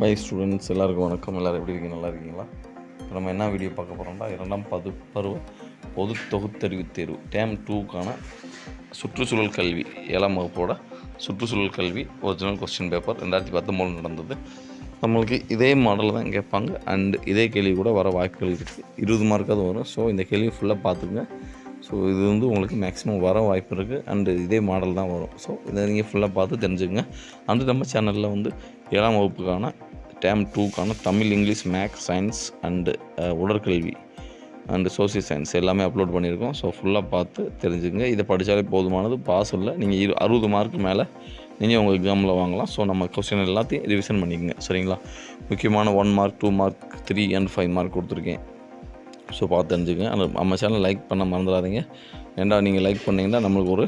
By students எல்லாருக்கும் வணக்கம். எல்லோரும் எப்படி இருக்கீங்க? நல்லா இருக்கீங்களா? இப்போ நம்ம என்ன வீடியோ பார்க்க போகிறோம்னா இரண்டாம் பது பருவ பொது தொகுத்தறிவு தேர்வு டேம் டூக்கான சுற்றுச்சூழல் கல்வி ஏழாம் வகுப்போட சுற்றுச்சூழல் கல்வி ஒரிஜினல் கொஸ்டின் பேப்பர் ரெண்டாயிரத்தி பத்தொம்போது நடந்தது. நம்மளுக்கு இதே மாடல் தான் கேட்பாங்க. அண்டு இதே கேள்வி கூட வர வாய்ப்புகள் இருக்குது இருபது மார்க்காவது வரும். ஸோ இந்த கேள்வி ஃபுல்லாக பார்த்துங்க ஸோ இது வந்து உங்களுக்கு மேக்ஸிமம் வர வாய்ப்பு இருக்குது அண்டு இதே மாடல் தான் வரும். ஸோ இதை நீங்கள் ஃபுல்லாக பார்த்து தெரிஞ்சுக்கங்க. அண்டு நம்ம சேனலில் வந்து ஏழாம் வகுப்புக்கான term டூக்கான Tamil English maths science and உடற்கல்வி அண்டு சோசியல் சயின்ஸ் எல்லாமே அப்லோட் பண்ணியிருக்கோம். ஸோ ஃபுல்லாக பார்த்து தெரிஞ்சுங்க இதை படித்தாலே போதுமானது. பாஸ் இல்லை. நீங்கள் இரு அறுபது மார்க்கு மேலே நீங்கள் உங்கள் எக்ஸாமில் வாங்கலாம். ஸோ நம்ம கொஸ்டின் எல்லாத்தையும் ரிவிஷன் பண்ணிக்கோங்க. சரிங்களா? முக்கியமான one mark two mark three and five mark கொடுத்துருக்கேன். ஸோ பார்த்து தெரிஞ்சுக்கங்க. அந்த நம்ம சேனல் லைக் பண்ண மறந்துடாதீங்க. ஏண்டா நீங்கள் லைக் பண்ணிங்கன்னா நம்மளுக்கு ஒரு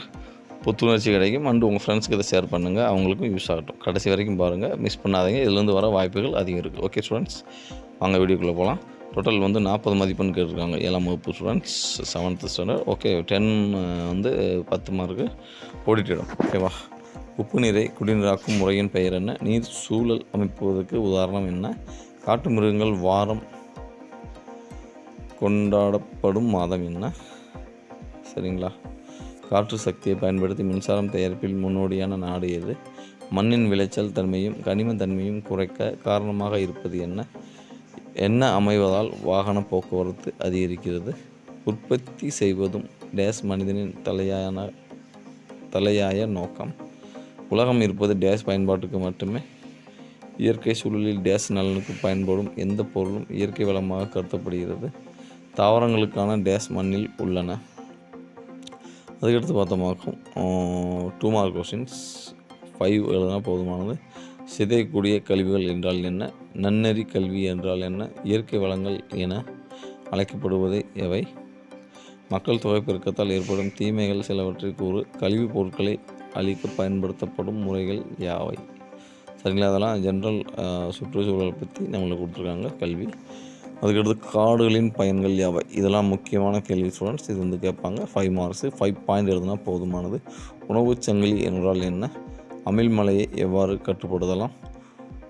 புத்துணர்ச்சி கிடைக்கும். அண்டு உங்கள் ஃப்ரெண்ட்ஸ்க்கு இதை ஷேர் பண்ணுங்கள் அவங்களுக்கும் யூஸ் ஆகட்டும். கடைசி வரைக்கும் பாருங்கள் மிஸ் பண்ணாதீங்க. இதுலேருந்து வர வாய்ப்புகள் அதிகம் இருக்குது ஓகே ஸ்டூடெண்ட்ஸ் வாங்க வீடியோக்குள்ளே போகலாம் டோட்டல் வந்து நாற்பது மதிப்பெண் கேட்டிருக்காங்க. ஏழாம் வகுப்பு students seventh standard okay ten வந்து பத்து மார்க்கு ஓடிட்டிடும் ஓகேவா உப்பு நீரை குடிநீராக்கும் முறையின் பெயர் என்ன? நீர் சூழல் அமைப்புவதற்கு உதாரணம் என்ன? காட்டு மிருகங்கள் வாரம் கொண்டாடப்படும் மாதம் என்ன? சரிங்களா? காற்று சக்தியை பயன்படுத்தி மின்சாரம் தயாரிப்பில் முன்னோடியான நாடு எது? மண்ணின் விளைச்சல் தன்மையும் கனிம தன்மையும் குறைக்க காரணமாக இருப்பது என்ன? என்ன அமைவதால் வாகன போக்குவரத்து அதிகரிக்கிறது? உற்பத்தி செய்வதும் டேஸ் மனிதனின் தலையான தலையாய நோக்கம். உலகம் இருப்பது டேஸ் பயன்பாட்டுக்கு மட்டுமே. இயற்கை சூழலில் டேஸ் நலனுக்கு பயன்படும் எந்த பொருளும் இயற்கை வளமாக கருதப்படுகிறது. தாவரங்களுக்கான டேஸ் மண்ணில் உள்ளன. அதுக்கடுத்து பார்த்தோமாக்கும் டூ மார்க் கொஷின்ஸ் ஃபைவ் எழுதுனா போதுமானது. சிதையக்கூடிய கழிவுகள் என்றால் என்ன? நன்னெறி கல்வி என்றால் என்ன? இயற்கை வளங்கள் என அழைக்கப்படுவது எவை? மக்கள் தொகை பெருக்கத்தால் ஏற்படும் தீமைகள் சிலவற்றை கூறு. கழிவுப் பொருட்களை அழிக்க பயன்படுத்தப்படும் முறைகள் யாவை? சரிங்களா அதெல்லாம் ஜென்ரல் சுற்றுச்சூழலை பற்றி நம்மளுக்கு கொடுத்துருக்காங்க கல்வி. அதுக்கடுத்து காடுகளின் பயன்கள் யாவை? இதெல்லாம் முக்கியமான கேள்வி ஸ்டூடெண்ட்ஸ் இது வந்து கேட்பாங்க. ஃபைவ் மார்க்ஸு ஃபைவ் பாயிண்ட் எழுதுனா போதுமானது. உணவுச் சங்கிலி என்றால் என்ன? அமில்மலையை எவ்வாறு கட்டுப்படுத்தலாம்?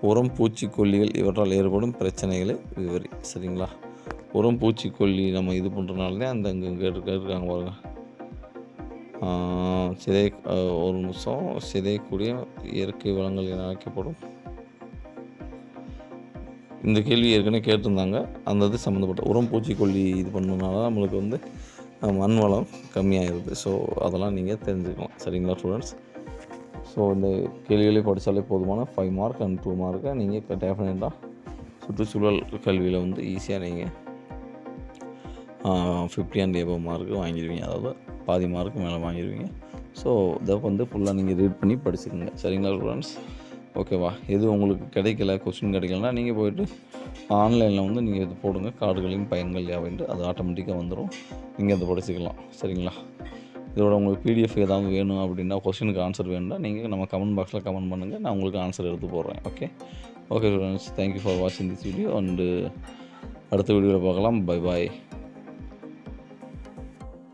உரம் பூச்சிக்கொல்லிகள் இவற்றால் ஏற்படும் பிரச்சனைகளை விவரி சரிங்களா? உரம் பூச்சிக்கொல்லி நம்ம இது பண்ணுறனால தான் அந்த அங்கே கேட்டு கேட்டிருக்காங்க பாருங்க. சிதை ஒரு நிமிஷம். சிதையக்கூடிய இயற்கை வளங்கள் என அழைக்கப்படும். இந்த கேள்வி ஏற்கனவே கேட்டிருந்தாங்க. அந்த இது சம்மந்தப்பட்ட உரம் பூச்சிக்கொல்லி இது பண்ணனால நம்மளுக்கு வந்து மண் வளம் கம்மியாகிடுது ஸோ அதெல்லாம் நீங்கள் தெரிஞ்சுக்கலாம் சரிங்களா ஸ்டூடெண்ட்ஸ் ஸோ இந்த கேள்விகளே படித்தாலே போதுமான ஃபைவ் மார்க் அண்ட் டூ மார்க்கை நீங்கள் டெஃபினட்டாக சுற்றுச்சூழல் கல்வியில் வந்து ஈஸியாக நீங்கள் ஃபிஃப்டி அண்ட் எபோ மார்க்கு வாங்கிடுவீங்க அதாவது பாதி மார்க்கு மேலே வாங்கிடுவீங்க ஸோ இதை வந்து ஃபுல்லாக நீங்கள் ரீட் பண்ணி படிச்சுக்கோங்க. சரிங்களா ஸ்டூடெண்ட்ஸ் ஓகேவா? எது உங்களுக்கு கிடைக்கல கொஸ்டின் கிடைக்கலனா நீங்கள் போயிட்டு ஆன்லைனில் வந்து நீங்கள் இது போடுங்க. கார்டுகளையும் பயன்கள் யாவைன்ட்டு அது ஆட்டோமேட்டிக்காக வந்துடும் நீங்கள் அதை படிச்சுக்கலாம். சரிங்களா? இதோட உங்களுக்கு பிடிஎஃப் ஏதாவது வேணும் அப்படின்னா கொஸ்டினுக்கு ஆன்சர் வேணும்னா நீங்கள் நம்ம கமெண்ட் பாக்ஸில் கமெண்ட் பண்ணுங்கள் நான் உங்களுக்கு ஆன்சர் எடுத்து போடுறேன். Okay okay students thank you for வாட்சிங் திஸ் வீடியோ அண்டு அடுத்த வீடியோவில் பார்க்கலாம். Bye bye